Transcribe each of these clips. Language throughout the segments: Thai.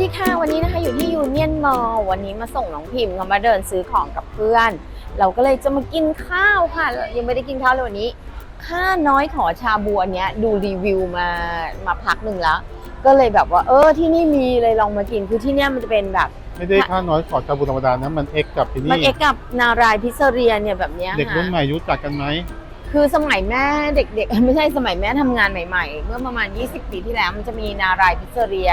ดีค่ะ วันนี้นะคะอยู่ที่ยูเนียนมอลวันนี้มาส่งน้องพิมพ์เขามาเดินซื้อของกับเพื่อน เราก็เลยจะมากินข้าวค่ะ ยังไม่ได้กินข้าวเลยวันนี้ค่าน้อยขอชาบัวเนี้ยดูรีวิวมามาพักหนึ่งแล้ว ก็เลยแบบว่าเออที่นี่มีเลยลองมากินคือที่เนี้ยมันจะเป็นแบบ ไม่ได้ค่าน้อยขอชาบูธรรมดานะมันเอ็กกับที่มันนี่เอกกับนารายพิซเซเรียเนี่ยแบบเนี้ยเด็กรุ่นค่ะใหม่รู้จักกันไหม คือสมัยแม่เด็กๆ ไม่ใช่สมัยแม่ทำงานใหม่ๆ เมื่อประมาณ 20 ปีที่แล้วมันจะมีนารายพิซเซเรีย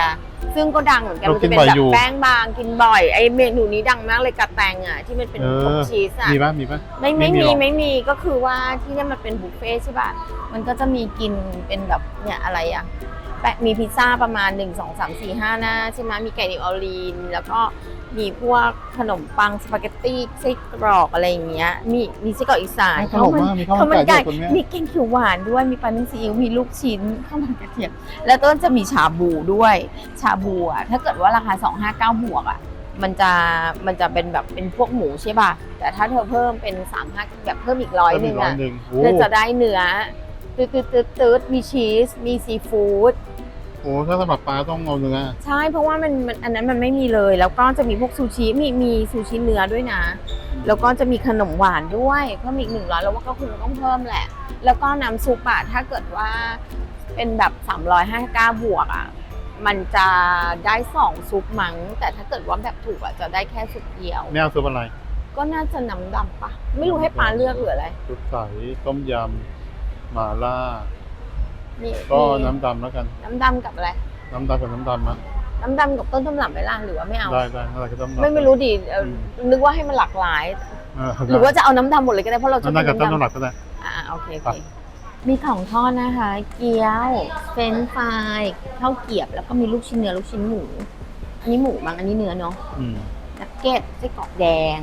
ซึ่งก็ดังเหมือนกันเรามันกิจะนเป็นบ่อยแบบอยู่แป้งบางกินบ่อยไอเมนูนี้ดังมากเลยกาแตงอะที่มันเป็นเอออบชีสอะ มีปะมีปะไม่ไม่ไม่มีมีหรอก ไม่มีก็คือว่าที่เนี่ยมันเป็นบุฟเฟ่ต์ใช่ป่ะ มันก็จะมีกินเป็นแบบเนี่ยอะไรอะแปะ มีพิซซ่าประมาณ 1 2 3 4 5 หน้าใช่ไหมมีไก่นิวออร์ลีน แล้วก็มีพวกขนมปังสปาเกตตี้ไส้กรอกอะไรอย่างเงี้ย มีมีไส้กรอกอีสานตลกมากมีข้าวข้าวมัมันนไก่ไก่ด้วยคนเนี้ยมีแกงเขียวหวานด้วยมีปลานึ่งซีอิ๊วมีลูกชิ้นข้าวมันกระเทียมแล้วต้นจะมีชาบูด้วยชาบูอะถ้าเกิดว่าราคา 259 บวกอะมันจะมันจะเป็นแบบเป็นพวกหมูใช่ป่ะแต่ถ้าเธอเพิ่มเป็น35แบบเพิ่มอีกร้อยหนึ่งร้อยอะหนึ่งโอ้เธอจะได้เนื้อ ตืดตืดตืดตืดมีชีส มีซีฟู้ดโหถ้าสำหรับปลาต้องเอาเนื้อใช่เพราะว่ามันมันอันนั้นมันไม่มีเลย แล้วก็จะมีพวกซูชิมีมีซูชิเนื้อด้วยนะ แล้วก็จะมีขนมหวานด้วยเพิ่มอีกหนึ่งร้อยแล้วว่าก็คงต้องเพิ่มแหละ แล้วก็น้ำซุปอะถ้าเกิดว่าเป็นแบบ 359 บวกอะมันจะได้สองซุปมั้ง แต่ถ้าเกิดว่าแบบถูกอะจะได้แค่ซุปเดียวไม่เอาซุปอะไร ก็น่าจะน้ำดำปะไม่รู้ให้ปลาเลือกหรืออะไร ซุปใสต้มยำ หม่าล่านี่ก็มีน้ำดำแล้วกัน น้ำดำกับอะไร น้ำดำกับน้ำดำมะน้ำดำกับต้นตำรับไหมล่ะหรือว่าไม่เอา ได้ได้อะไรก็ต้มดำไม่ไม่รู้ดิเอ่ออนึกว่าให้มันหลากหลายเออหรือว่าจะเอาน้ำดำหมดเลยก็ได้เพราะเราชอบน้ำกิดำกับนต้มน้ำดำน้ำหลักก็ได้ อ่าโอเคโอครัเคบมีของทอดนะคะ เกี๊ยว เฟรนช์ฟรายข้าวเกรียบแล้วก็มีลูกชิ้นเนื้อลูกชิ้นหมู อันนี้หมูบางอันนี้เนื้อเนาะ อืมนักเก็ตไส้กรอกแดง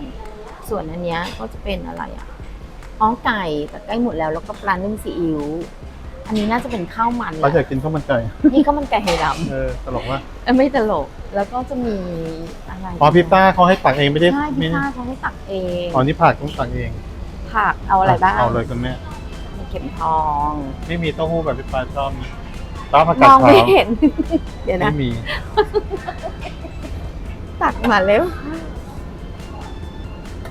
ส่วนอันเนี้ยก็จะเป็นอะไรอะ อ้อไก่แต่ใกล้หมดแล้วแล้วก็ปลานึ่งซีอิ๊วอันนี้น่าจะเป็นข้าวมันเราแหอยาละกกินข้าวมันไก่นี่ข้าวมันไก่ไหหลเออตลกว่าำเอ้ยไม่ตลก แล้วก็จะมีอะไรอ๋อพิซซ่าเขาให้ตักเองไม่ได้ใช่พิไม่ซซ่าเขาให้ตักเองอ๋อนี่ผักต้องตักเองผักเอาอะไรบ้างเอาเลยคุณแม่มีเข็มทองไม่มีเต้าหู้แบบพี่ปลาชอบมีต้าผักมกาดองขาไม่วเห็น เดี๋ยวนะ ไม่มีตักมาแล้ว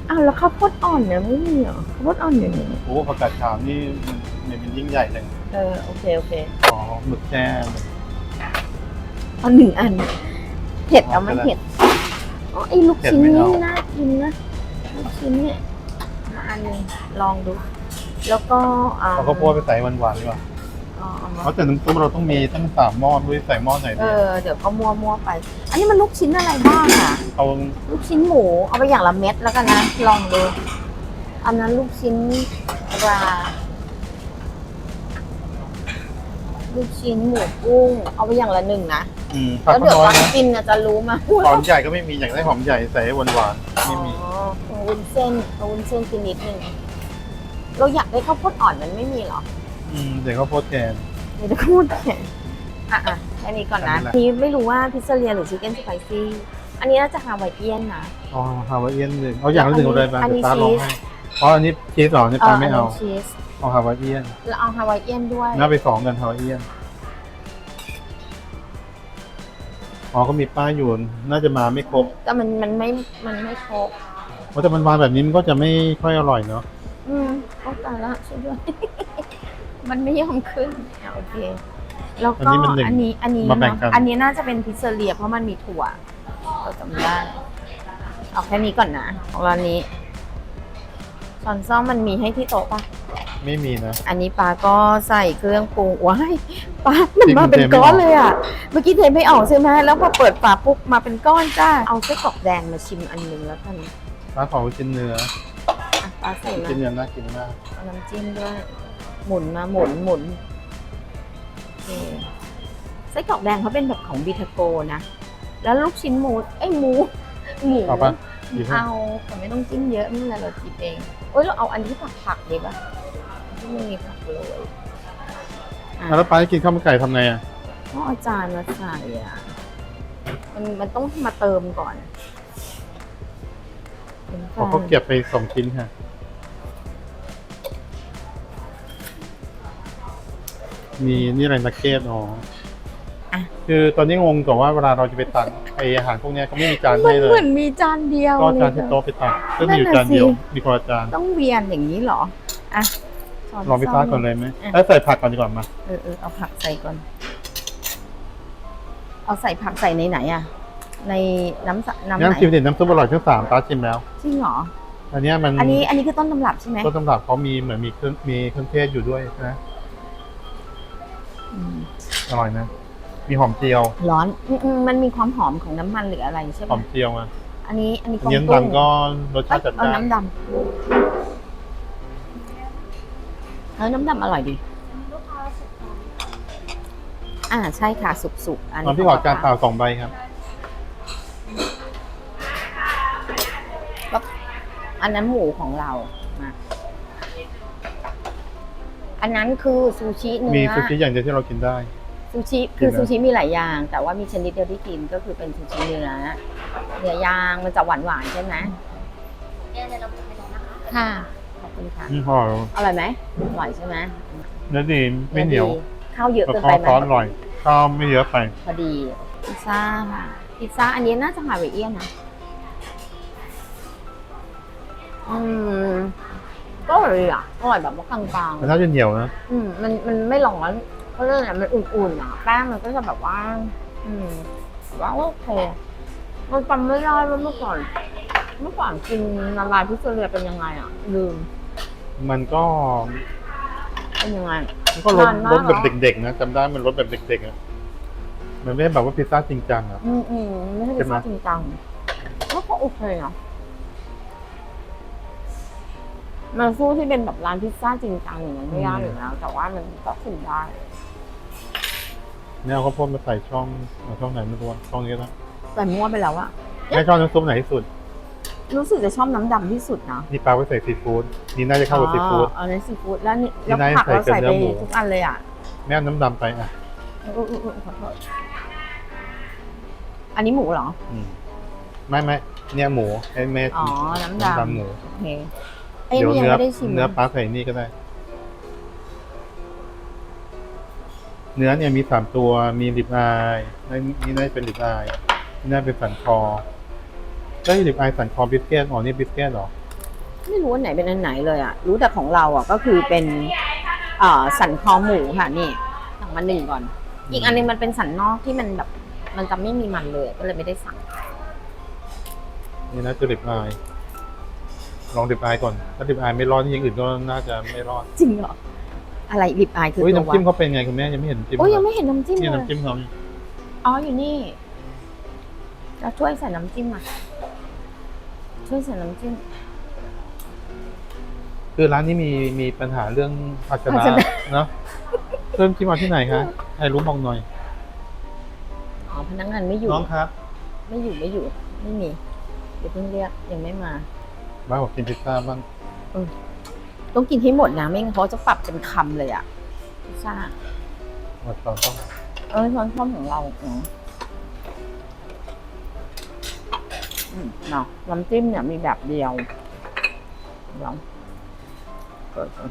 อ้าวแล้วข้าวโพดอ่อนเนี่ยไม่มีเหรอข้าวโพดอ่อนอยู่ไหนโอ้ผักกาดขาวนี่มันเนี่ยมันยิ่งใหญ่เลยเออโอเคโอเคอ๋อหมึกแช่เอาหนึ่งอันเผ็ดเอาไหมเอาไปเลยเผ็ดอ๋อไอ้ลูกชิ้นเผ็ดไม่นี่เอาน่ากินนะลูกชิ้นเนี่ยมาอันหนึงลองดู แล้วก็อ่าเอาข้าวโพดไปใส่หวานๆดีกว่า อ๋อเอามาเพราะแต่น้ำซุปเราต้องมีตั้งสามหม้อด้วยใส่หม้อไหนเอดีอเดี๋ยวก็มัวมัวๆไป อันนี้มันลูกชิ้นอะไรบ้างอะ เอาลูกชิ้นหมูเอาไปอย่างละเม็ดแล้วกันนะ ลองดู อันนั้นลูกชิ้นปลาลูกชิ้นหมูกุ้ง เอาไปอย่างละหนึ่งนะอืมผักแล้วก็เดี๋ยวน้อตยอนนะกินน่ะจะรู้มาหอมใหญ่ก็ไม่มีอยากได้หอมใหญ่ใส่หวานหวานๆไม่มี อ๋อเอาวุ้นเส้นเอาวุ้นเส้นกินนิดนึงเราอยากได้ข้าวโพดอ่อนมันไม่มีเหรอ อืมเดี๋ยวข้าวโพดแทน เดี๋ยวจะพูดแค่อะอะแค่นี้ก่อนนะอันนี้แหละ นี่ไม่รู้ว่าพิซซ่าเรียหรือชิคเก้นสไปซี่ อันนี้น่าจะฮาวายเอียนนะ อ๋อฮาวายเอียนหนึ่งเอาอย่างละหนึ่งเลยบ้างอันนี้เดี๋ยวตาลองชีส ให้เพราะอันนี้ชีสเหรอนี่ปลาไม่เอานนี้ชีสเอาฮาวายเอียนแล้วเอาฮาวายเอียนด้วยน่าไปสองกันฮาวายเอียนอ๋อก็มีป้ายอยู่น่าจะมาไม่ครบแต่มันมันไม่มันไม่ครบเพราะแต่มันวางแบบนี้มันก็จะไม่ค่อยอร่อยเนาะอืมโอ้ตายละช่วยด้วย มันไม่ยอมขึ้นอะโอเค แล้วอันก็นี้มันหนึ่งอันนี้อันนี้มาแบ่งกันเนอะอันนี้น่าจะเป็นพิซซ่าเรียเพราะมันมีถั่วเราจำได้เอาแค่นี้ก่อนนะของร้านนี้ช้อนซ่อมมันมีให้ที่โต๊ะปะไม่มีนะ อันนี้ปลาก็ใส่เครื่องปรุงว้ายปลามันจริงมาเป็นเทไม่ก้อนออกเลยอะ เมื่อกี้เทไม่ออกใช่ไหมแล้วพอเปิดฝาปุ๊บมาเป็นก้อนจ้าเอาไส้กรอกแดงมาชิมอันหนึงแล้วกันร้านของชิ้นเนื้ออะปลาใส่มา ชิ้นเนื้อน่ากินมากเอาน้ำจิ้มด้วย หมุนมาหมุนหมุนโอเคไส้กรอกแดงเขาเป็นแบบของบีทาโกนะ แล้วลูกชิ้นหมูไอ้ยหมู หมูเอาปะหยิบให้ เอาแต่ไม่ต้องจิ้มเยอะไม่เป็นไรเราจิบเองโอ้ยเราเอาอันที่ผักผักๆดีป่ะที่มันมีผักเลยอะอะแล้วป้าจะกินข้าวมันไก่ทำไงอะต้องเอาจารย์มาใส่อะมันมันต้องมาเติมก่อนเป็นขอเขาเก็บไปสองชิ้นค่ะ มีนี่อะไรนักเก็ตอ๋ออะ คือตอนนี้งงกับว่าเวลาเราจะไปตักไออาหารพวกเนี้ยเขาไม่มีจานมัให้นเลเหมืย อนมีจานเดียวก็จานเลยที่เธอโต๊ะไปตักก็มีอยู่จานเดียวมีคนละจานต้องเวียนอย่างนี้เหรอ อะช้นลองพิซซ่าซ่มก่อนเลยไหมอะแล้วใส่ผักก่อนดีกว่ามาเออเออเอาผักใส่ก่อน เอาใส่ผักใส่ในไหนอะ ในน้ำสะน้ำไหนน้ำชิมเด็ดน้ำซุปอร่อยทั้งสามตาชิมแล้ว จริงเหรอ อันเนี้ยมันอันนี้อันนี้คือต้นตำรับใช่ไหม ต้นตำรับเขามีเหมือนมีเครื่องมีเครื่องเทศอยู่ด้วยนะ อืมอร่อยนะ มีหอมเจียว ร้อนอืมอืมมันมีความหอมของน้ำมันหรืออะไรใช่ไหหมอมเจียวอะอันนี้อันนี้อันนี้กุ้งดำก็รสชาติจัดเอาจ้านน้ำดำเออน้ำดำอร่อยดี อ่าใช่ค่ะสุกๆอันตอนพี่ขอจานเปล่าสองใบครับ อันนั้นหมูของเรามา อันนั้นคือซูชิเนื้อมีซูชิอย่างเดียวที่เรากินได้ ซูชิคือกินนะซูชิมีหลายอย่าง แต่ว่ามีชนิดเดียวที่กินก็คือเป็นซูชิเนื้อเนื้อย่างมันจะหวานหวานๆใช่ไหมเดี๋ยวเราจะไปแล้วนะคะ ค่ะขอบคุณค่ะอืมพออร่อยไหมอร่อยใช่ไหมเนื้อดีไม่เหนียวดีข้าวเยอะแล้วเกินก็ไปไหมซอสอร่อยข้าวไม่เยอะไป พอดีพิซซ่าค่ะพิซซ่าอันนี้น่าจะฮาวายเอียนนะอืม ก็อร่อยอะอร่อยแบบว่ากลางแต่น่าจะเหนียวนะๆอืมมันมันไม่ร้อนเพราะเรื่องอะไรมันอุ่นๆอะแป้งมันก็จะแบบว่า อืมแบบว่าโอเคมันจำไม่ได้ว่าเมื่อก่อน เมื่อก่อนกินละลายพิซซ่าเรียเป็นยังไงอะลืมมันก็เป็นยังไง มันก็รสนานมากรสแบบเนอะเด็กๆนะจำได้มันรสแบบเด็กๆอะมันไม่ได้แบบว่าพิซซ่าจริงจังอะอืมอืมไม่ใช่พิซซ่าจริงจังก็ก็โอเคนะ มันสู้ที่เป็นแบบร้านพิซซ่าจริงจังอย่างนั้นไม่ได้อยู่แล้วแต่ว่ามันก็กินได้เนี่ยเอาข้าวโพดมาใส่ช่องเอาช่องไหนไม่รู้อะช่องนี้นะแต่มั่วไปแล้วอะแม่ชอบน้ำซุปไหนที่สุด รู้สึกจะชอบน้ำดำที่สุดนะนี่ปลาไว้ใส่ซีฟู้ดนี่น่าจะเข้ากับซีฟู้ดอ๋ออันนี้ซีฟู้ดแล้วนี่นี่แล้วน่าจะผักเราใส่ใส่กับไปเนื้อหมูทุกอันเลยอะแม่เอาน้ำดำไปอะอุ๊ยอุ๊ยอุ๊ยขอโทษอันนี้หมูเหรออืมไม่ไม่เนี่ยหมูให้แม่อ๋อน้ำดน้ำดำหมูำโอเค เอ้ยเดี๋ยวนี่ยังเนื้อไม่ได้ชิมเนื้อปลาใส่นี่ก็ได้ เนื้อเนี่ยมีสามตัวมีริบอายนี่น่าจะเป็นริบอายนี่น่าเป็นสันคอก็ริบอายสันคอบิสเกตอ๋อนี่บิสเกตเหรอไม่รู้อันไหนเป็นอันไหนเลยอะ รู้แต่ของเราอะก็คือเป็นเอ่อสันคอหมูค่ะนี่สั่งมาหนึ่งก่อน อีกอันนึงมันเป็นสันนอกที่มันแบบ มันจะไม่มีมันเลยก็เลยไม่ได้สั่งนี่น่าจะริบอาย ลองริบอายก่อน ถ้าริบอายไม่รอดนี่อย่างอื่นก็น่าจะไม่รอดจริงเหรอ อะไรริบอายคือเฮ้ยตัวน้ำจิ้มเขาเป็นไงคุณแม่ยังไม่เห็นน้ำจิ้มโอ้ยเลยังยไม่เห็นน้ำจิ้มนี่เลยน้ำจิ้มเขาอ๋ออยู่นี่จะช่วยใส่น้ำจิ้มมาช่วยใส่น้ำจิ้ม คือร้านนี้มีมีปัญหาเรื่องภาชนะภาชนะ เนาะเริ่มจิ้มเอาที่ไหนคะใครรู้บอกหน่อย อ๋อพนักงานไม่อยู่น้องครับ ไม่อยู่ไม่อยู่ไม่มีเดี๋ยวเพิ่งเรียกยังไม่มา บ้านบอกกินพิซซ่าบ้างต้องกินให้หมดนะไม่งั้นเขาจะปรับเป็นคำเลยอะพิซซ่ามาตอนต้องเออช้อนส้อมของเราเนาะอืมเนาะน้ำจิ้มเนี่ยมีแบบเดียวเดี๋ยวเปิดก่อน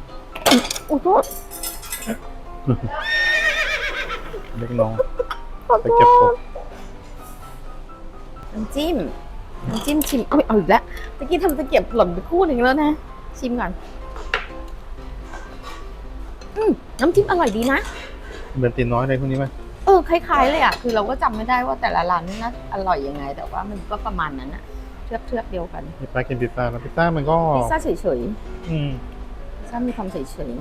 อุ้ยโทษเล็กน้องขอไปโทเก็บศษพน้ำจิ้ม น้ำจิ้มชิม เอาเอาอีกแล้วตะกี้ทำตะเกียบหล่นไปคู่หนึ่งแล้วนะ ชิมก่อน อืมน้ำจิ้มอร่อยดีนะ เหมือนตีน้อยอะไรพวกนี้ไหมเออคล้ายๆเลยอะ คือเราก็จำไม่ได้ว่าแต่ละร้านน่าอร่อยยังไง แต่ว่ามันก็ประมาณนั้นอะเทือบเทือบๆเดียวกันมีปลากินพิซซ่าแล้วพิซซ่ามันก็พิซซ่าเฉยอืมๆพิซซ่ามีความเฉย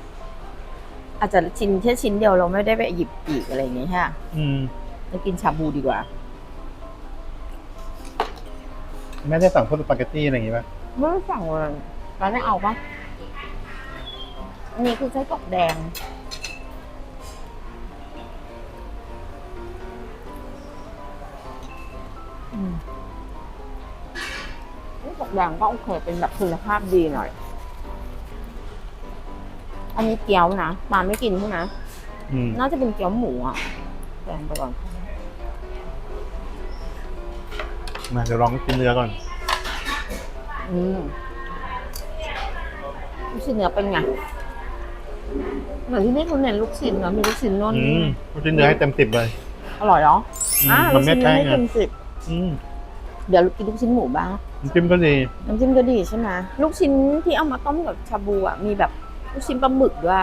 ๆอาจจะชิ้นแค่ชิ้นเดียวเราไม่ได้ไปหยิบอีกอะไรอย่างเงี้ยฮะอืมเรากินชาบูดีกว่า แม่ได้สั่งพวกสปาเกตตี้อะไรอย่างงี้ป่ะไม่ได้สั่งเลยร้านไม่เอาปะอันนี้คือไส้กรอกแดง อืมไส้กรอกแดงก็โอเคเป็นแบบคุณภาพดีหน่อย อันนี้เกี๊ยวนะมาไม่กินใช่ไหมอืม น่าจะเป็นเกี๊ยวหมูอะแดงไปก่อน มาเดี๋ยวลองกินเนื้อก่อน อืมลูกชิ้นเนื้อเป็นไงเหมือนที่นี่เขาเน้นลูกชิ้นเนาะมีลูกชิ้นนวลอืมลูกชิ้นเนื้อให้เต็มสิบเลย อร่อยเหรออืมอ่ามัลูนกไม่ชิ้นแป้เนื้องให้ไงเต็มสิบอืมเดี๋ยวกินลูกชิ้นหมูบ้าง น้ำจิ้มก็ดีน้ำจิ้มก็ดีใช่ไหมลูกชิ้นที่เอามาต้มกับชาบูอะมีแบบลูกชิ้นปลาหมึกด้วย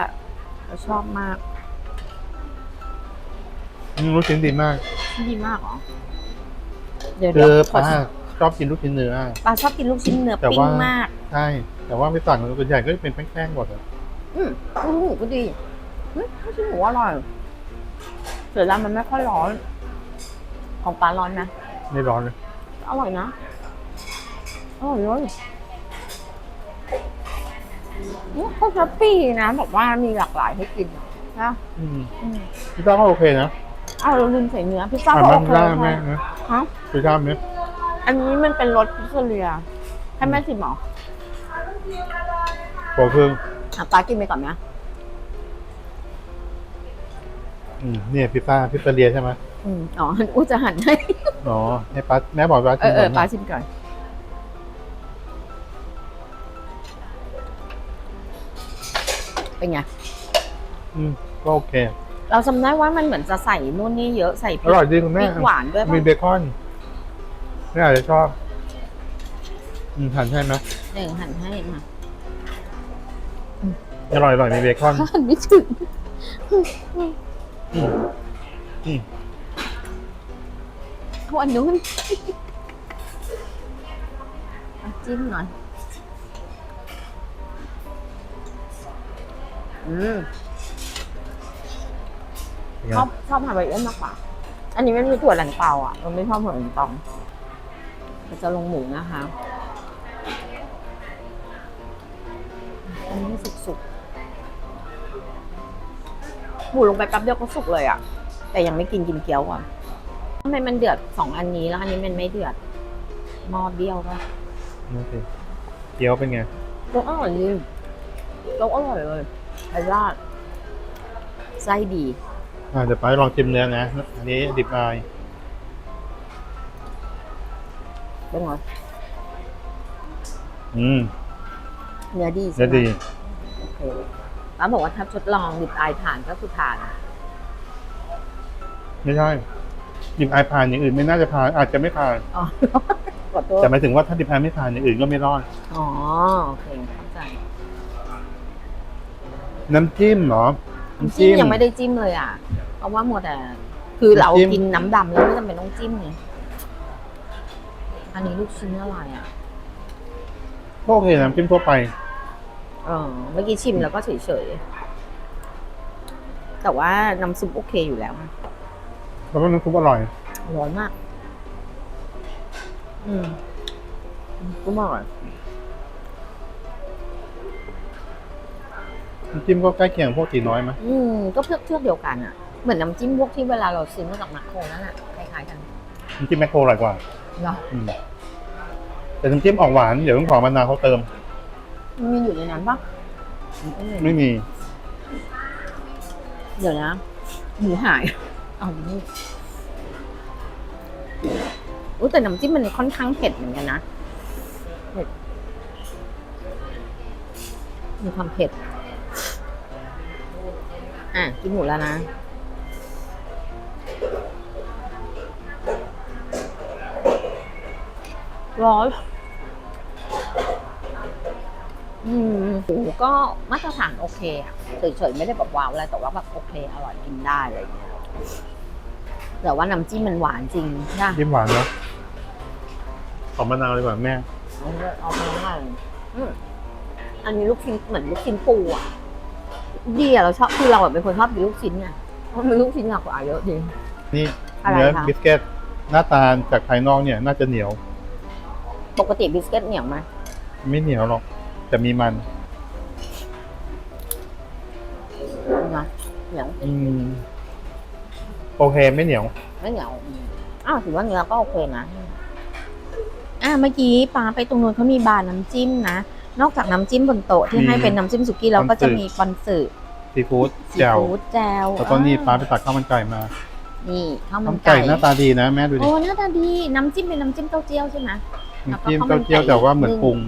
เราชอบมากอืมลูกชิ้นดีมาก ดีมากเหรอ เดี๋ยวคืเดี๋ยวอขอป้าชอบกินลูกชิ้นเนื้อ ปลาชอบกินลูกชิ้นเนื้อแต่ปิ้งว่า มาก ใช่แต่ว่าไปสั่งส่วนใหญ่ก็จะเป็นแป้งๆหมดอะอืมลูกชิ้นหมูก็ดีอืมลูกชิ้นหมูอร่อยเสือดำมันไม่ค่อยร้อน ของปลาร้อนนะ ไม่ร้อนเลยอร่อยนะ อร่อยเลยเนี่ยเขาจะปี้นะแบบว่ามีหลากหลายให้กินอะนะอืมอืม พี่ต้าก็โอเคนะเอาเราลืมใส่เนื้อพิซซ่าอ่าก็มัโอนเคได้ค่ะแม่นะฮะพี่ต้าไหมอันนี้มันเป็นรสพิซซ่าเรียให้แม่ชิมเหรอโปรคืออะป้ากินไปก่อนนะอืมเนี่ยพิซซ่าพิซซ่าเรียใช่ไหมอืมอ๋ออู้จะหั่นให้อ๋อให้ป้าแม่บอกว่าเอกินอเอก่ออนป้านะชิมก่อนเป็นไง อืม ก็โอเค เราจำได้ว่ามันเหมือนจะใส่นู่นนี่เยอะใส่พอริกร่อยดีคุณพแม่ริกหวานด้วยมีป่ะเบคอนแม่อาจจะชอบอืมทานใช่ไหมเดี๋ยวหั่นให้มาอร่อยอร่อยมีเบคอนหั่นไม่ถึงอืมอืมเอาอันนู้นอะจิ้มหน่อย อืมเป็นไง ชอบชอบฮาวายเอียนมากกว่า อันนี้ไม่มีถั่วหลังเปาอะเราไม่ชอบถั่วหลังเปาเราจะลงหมูนะคะ อันนี้สุกสุกๆหมูลงไปแป๊บเดียวก็สุกเลยอะ แต่ยังไม่กินกินเกี๊ยวก่อนทำไมมันเดือดสองอันนี้แล้วอันนี้มันไม่เดือดหม้อเบี้ยวป่ะนั่นสิเกี๊ยวเป็นไงโจ๊กอร่อยจริงโจ๊กอร่อยเลยไอ้ราดไส้ดีอ่า เดี๋ยวไปลองชิมเนื้อนะ อันนี้ดิบอายเป็นไงอืมเนื้อดีใช่เนื้อไหมดีโอเคป้าบอกว่าถ้าทดลองดิบอายทานก็คือทาน ไม่ใช่ดิบอายผ่านอย่างอื่นไม่น่าจะผ่านอาจจะไม่ผ่านอ๋อขอโทษแต่หมายถึงว่าถ้าดิบอายไม่ผ่านอย่างอื่นก็ไม่รอดอ๋อโอเคเข้าใจ น้ำจิ้มเหรอน้ำจิ้มยังไม่ได้จิ้มเลยอะ เพราะว่ามัวแต่คือเราน้ำจิ้มกินน้ำดำแล้วไม่จำเป็นต้องจิ้มไงอันนี้ลูกชิ้นอะไรอะก็โอเคน้ำจิ้มทั่วไปเออเมื่อกี้ชิมแล้วก็เฉยๆแต่ว่าน้ำซุปโอเคอยู่แล้วอะแล้วก็น้ำซุปอร่อยร้อนมาก อืมก็อร่อยน้ำจิ้มก็ใกล้เคียงพวกตีน้อยไหมอืมก็เพือกเทือกๆเดียวกันอะ เหมือนน้ำจิ้มพวกที่เวลาเราซื้อมาจากมาโครนั่นแหละคล้ายๆกันน้ำจิ้มแมคโครอร่อยกว่าเหรออืมแต่น้ำจิ้มออกหวานเดี๋ยวต้องขอมะนาวเขาเติม มันมีอยู่ในนั้นปะไม่มี เดี๋ยวนะหมูหาย เอานี่อุ้ยแต่น้ำจิ้มมันค่อนข้างเผ็ดเหมือนกันนะเผ็ดมีความเผ็ด อะ กินหมูแล้วนะ ร้อนอืมหมูก็มาตรฐานโอเคอะเฉยๆไม่ได้แบบว้าวอะไรแต่ว่าแบบโอเค อร่อยกินได้อะไรอย่างเงี้ยแต่ว่าน้ำจิ้มมันหวานจริงใช่จิ้มหวานเนาะขอมะนาวดีกว่าแม่เอาไปเอาไปแล้วกันอืมอันนี้ลูกชิ้นเหมือนลูกชิ้นปูอะดีอะเราชอบคือเราแบบเป็นคนชอบกินลูกชิ้นไงเพราะมันลูกชิ้นหลากหลายเยอะดีนี่อะไรเนื้อคะบิสกิตหน้าตาจากภายนอกเนี่ย น่าจะเหนียว ปกติบิสกิตเหนียวไหมไม่เหนียวหรอก แต่มีมันนะเหนียวอืมโอเคไม่เหนียว ไม่เหนียวอืมอ้าวถือว่าเนื้อก็โอเคนะ อ่าเมื่อกี้ปาไปตรงนู้นเขามีบาร์น้ำจิ้มนะ นอกจากน้ำจิ้มบนโต๊ะที่มีให้เป็นน้ำจิ้มสุกี้เราก็จะปอนสึมีปอนสึซีฟู้ดซีแจ่วฟู้ดแจวแล้วก็นี่อ่ป้าไปตักข้าวมันไก่มานี่ข้าวมัข้าวนมันไก่ไก่หน้าตาดีนะแม่ดูดิโอ้หน้าตาดีน้ำจิ้มเป็นน้ำจิ้มเต้าเจี้ยวใช่ไหมแล้วก็ น้ำจิ้มข้าวมันเต้าเจี้ยวไก่แต่ว่าเหมือนนึ่งปรุง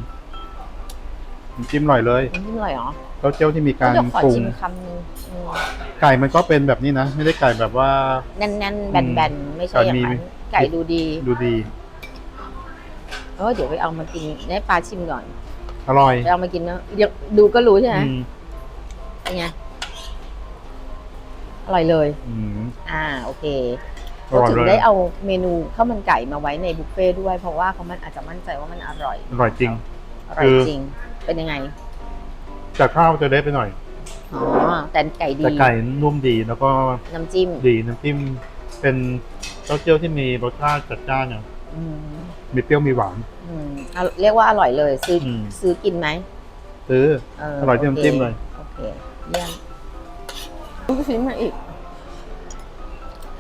น้ำจิ้มอร่อยเลยน้ำจิ้มอร่อยเหรอเต้าเจี้ยวที่มีการเดี๋ยวขอปรุงชิมคำนึงอืมไก่มันก็เป็นแบบนี้นะ ไม่ได้ไก่แบบว่า แน่นๆแบนๆไม่ใช่อย่างนั้นไก่มีไก่ดูดี ดูดีเออเดี๋ยวไปเอามากินให้ปลาชิมก่อน อร่อยไปเอามากินนะเดี๋ยวดูก็รู้ใช่ไหมอืมเป็นไงอร่อยเลยอืมอ่า โอเค อร่อยถึเลงยได้เอาเมนูข้าวมันไก่มาไว้ในบุฟเฟ่ต์ด้วย เพราะว่าเขามันอาจจะมั่นใจว่ามันอร่อยอร่อยจริงอร่อยคือจริง เป็นยังไงจากข้าวจะเล็กไปหน่อยอ๋อแต่ไก่ดีแต่ไก่นุ่มดีแล้วก็น้ำจิ้มดีน้ำจิ้มเป็นเต้าเจี้ยวที่มีรสชาติจัดจ้านเนี่ยอืมมีเปรี้ยวมีหวานอืมเอาเรียกว่าอร่อยเลย ซื้ออมซื้อกินไหมซื้อเอร่อยที่น้ำจิ้มเลยโอเคเยี่ยมลูกชิ้นมาอีก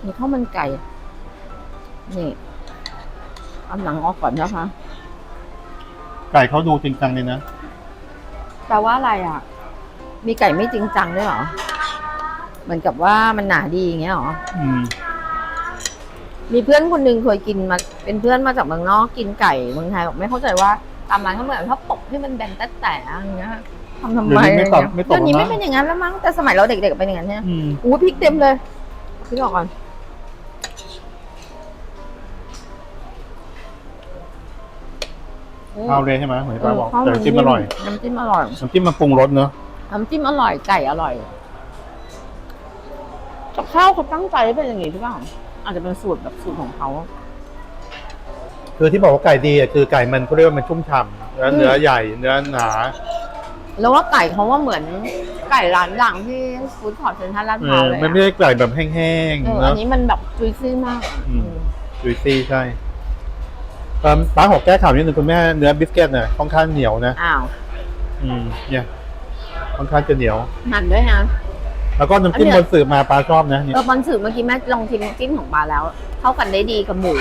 มีข้าวมันไก่ นี่เอาหนังออกก่อนนะคะ ไก่เขาดูจริงจังเลยนะ แปลว่าอะไรอะ มีไก่ไม่จริงจังด้วยเหรอ เหมือนกับว่ามันหนาดีอย่างเงี้ยเหรอ อืม มีเพื่อนคนหนึ่งเคยกินมา เป็นเพื่อนมาจากเมืองนอกกินไก่เมืองไทยบอกไม่เข้าใจว่าตามร้านเขาเหมือนเขาปกให้มันแบนแต่แต่อย่างเงี้ยทำทำไมเดี๋ยวนี้ไม่ตอบไม่ตอบเดี๋ยวนี้แล้วไม่นะเป็นอย่างนั้นแล้วมั้งแต่สมัยเราเด็กๆเป็นอย่างนั้นใช่ไหมอืมอู้พริกเต็มเลยพริกออกก่อน ข้าวเลยใช่ไหมเหมือนที่ป้าบอกข้าวแต่น้ำจิ้มอร่อยน้ำจิ้มอร่อยน้ำจิ้มมันปรุงรสเนอะน้ำจิ้มอร่อยไก่อร่อยกับข้าวเขาตั้งใจให้เป็นอย่างนี้หรือเปล่าอาจจะเป็นสูตรแบบสูตรของเขาคือที่บอกว่าไก่ดีอะคือไก่มันเขาเรียกว่ามันชุ่มฉ่ำแล้วอืมเนื้อใหญ่เนื้อหนา แล้วว่าไก่เขาว่าเหมือนไก่ร้านดังที่ฟู้ดคอร์ทเซ็นทรัลลาดเอพร้าวอเลยมันไม่อะได้ไก่แบบแห้งเออๆอันะนนี้มันแบบจุยซี่มากอืมอืมจุยซี่ใช่เอิ่ม ป้าขอแก้ข่าวนิดนึงคุณแม่เนื้อบิสเกตเนี่ยค่อนข้างเหนียวนะอ้าวอืมเนี่ยค่อนข้างจะเหนียวหั่นด้วยนะแล้วก็น้ำจิ้มอันบเนี้ยนสืบมาป้าชอบนะเนี่ยเออบอลสื่อเมื่อกี้แม่ลองชิมน้ำจิ้มของปลาแล้ว เข้ากันได้ดีกับหมู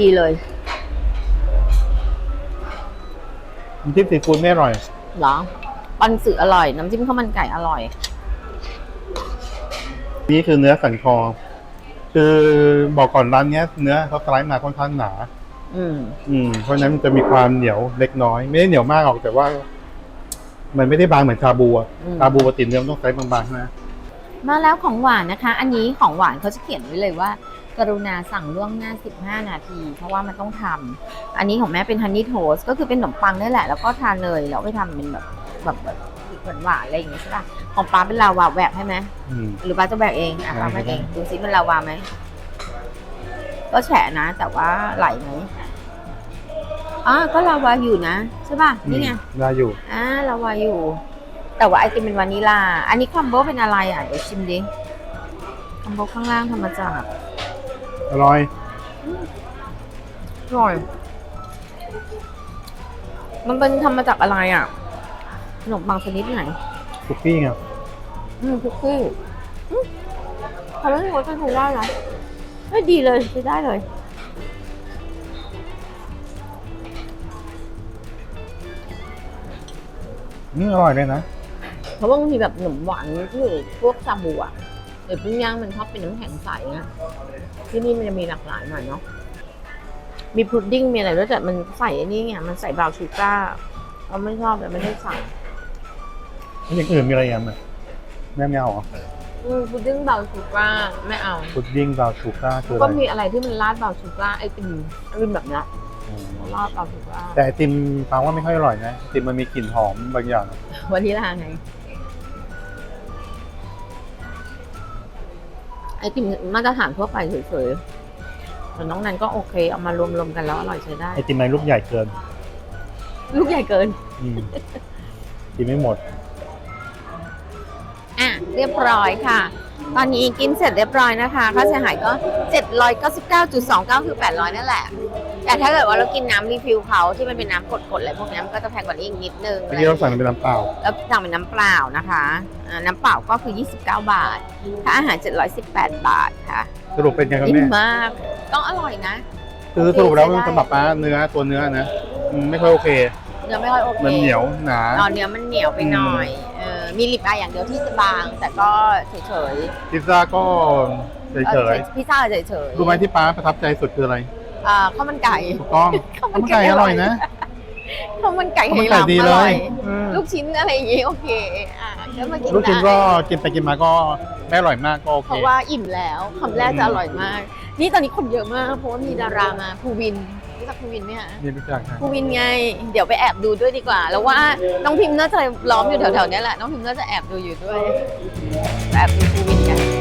ดีเลยน้ำจิ้มซีฟู้ดไม่อร่อยเหรอบอลสื่ออร่อย น้ำจิ้มข้าวมันไก่อร่อย นี่คือเนื้อสันคอ คือบอกก่อนร้านเนี้ย เนื้อเขาสไลด์มาค่อนข้างหนา อืมอืมเพราะฉะนั้นมันจะมีความเหนียวเล็กน้อย ไม่ได้เหนียวมากหรอกแต่ว่า มันไม่ได้บางเหมือนชาบูอะอืมชาบูปกติเนื้อมันต้องไซส์บางๆใช่ไหมมาแล้วของหวานนะคะ อันนี้ของหวานเขาจะเขียนไว้เลยว่า กรุณาสั่งล่วงหน้า 15 นาที เพราะว่ามันต้องทำอันนี้ของแม่เป็นฮันนี่โทสก็คือเป็นขนมปังนี่แหละ แล้วก็ทานเลยแล้วไปทำเป็นแบบแบบแบบหวานๆอะไรอย่างงี้ใช่ป่ะของป้าเป็นลาวาแหวกให้ไหม อืม หรือป้าจะแบกเองอะได้ป้าแบกเองได้ดูซิมันลาวาไหมก็แฉะนะ แต่ว่าไหลไหม อ่าก็ลาวาอยู่นะใช่ป่ะนี่ไงอืมได้อยู่อ่าลาวาอยู่ แต่ว่าไอติมเป็นวานิลา อันนี้คอมโบเป็นอะไรอะเดี๋ยวชิมดิคอมโบข้างล่างทำมาจากอร่อยอร่อย มันเป็นทำมาจากอะไรอะขนมปังชนิดไหนคุกกี้ไงอืมคุกกี้อืมทำให้หัวใจถูกได้นะไม่ดีเลยใช้ได้เลย อืมอร่อยเลยนะ เพราะว่าบางทีแบบขนมหวานที่อยู่พวกซาบูอะหรือปิ้งย่างมันชอบเป็นน้ำแข็งใสอะที่นี่มันจะมีหลากหลายหน่อยเนาะมีพุดดิ้งมีอะไรด้วยแต่มันใส่อันนี้ไงมันใส่บราวน์ชูการ์เราไม่ชอบแต่ไม่ได้สั่งแล้วอย่างอื่นมีอะไรอีกไหมแม่ไม่เอาเหรออืมพุดดิ้งบราวน์ชูการ์ไม่เอา พุดดิ้งบราวน์ชูการ์คือก็อะไรมีอะไรที่มันราดบราวน์ชูการ์ไอติมไอติมแบบเนี้ยอืม ราดบราวน์ชูการ์แต่ไอติมฟังว่าไม่ค่อยอร่อยนะไอติมมันมีกลิ่นหอมบางอย่างวานิลาไง ไอติมมาตรฐานทั่วไปเฉยๆแต่น้องนันก็โอเค เอามารวมๆกันแล้วอร่อยใช้ได้ ไอติมมันลูกใหญ่เกิน ลูกใหญ่เกินอืมกินไม่หมด อะเรียบร้อยค่ะ ตอนนี้กินเสร็จเรียบร้อยนะคะ ค่าเสียหายก็ 799.29 คือ 800 นั่นแหละ แต่ถ้าเกิดว่าเรากินน้ำรีฟิลเขาที่มันเป็นน้ำกดๆอะไรพวกนี้มันก็จะแพงกว่านี้อีกนิดนึงเมื่อกี้เราสั่งเป็นน้ำเปล่าแล้วสั่งเป็นน้ำเปล่านะคะอ่าน้ำเปล่าก็คือ 29 บาท ถ้าอาหาร 718 บาทค่ะสรุปเป็นไงครับอิ่มแม่มาก ต้องอร่อยนะ คือสรุปแล้วใช้ได้สำหรับป้าเนื้อตัวเนื้อนะอืมไม่ค่อยโอเคเนื้อไม่ค่อยโอเคมันเหนียวหนาตอนเนื้อมันเหนียวไปหน่อยเออมีลิปอายอย่างเดียวที่จะบาง แต่ก็เฉยพิซซ่าก็ๆเฉยออพิซซ่าเฉยๆรู้ไหมที่ป้าประทับใจสุดคืออะไรๆ อ่าข้าวมันไก่ ถูกต้องข้าวข้าวมันไก่อร่อยนะข้าวมันไก่ข้าวไหมันหไก่ลำดีอเลร่อยยเออกชิ้นอะไรอย่างงี้โอเคอะก็มากินลูกชิ้นได้ก็กินไปกินมาก็ไม่อร่อยมากก็โอเพเคราะว่าอิ่มแล้วคำแรกจะอร่อยมาก นี่ตอนนี้คนเยอะมากเพราะว่ามีดารามาภูวินรู้จักภูวินไหมคะนี่รู้จักนะภูวินไง เดี๋ยวไปแอบดูด้วยดีกว่า แล้วว่าน้องพิมพ์น่าจะล้อมอยู่แถวๆเนี้ยแหละน้องพิมพ์น่าจะแอบดูอยู่ด้วยแอบดูภูวินกัน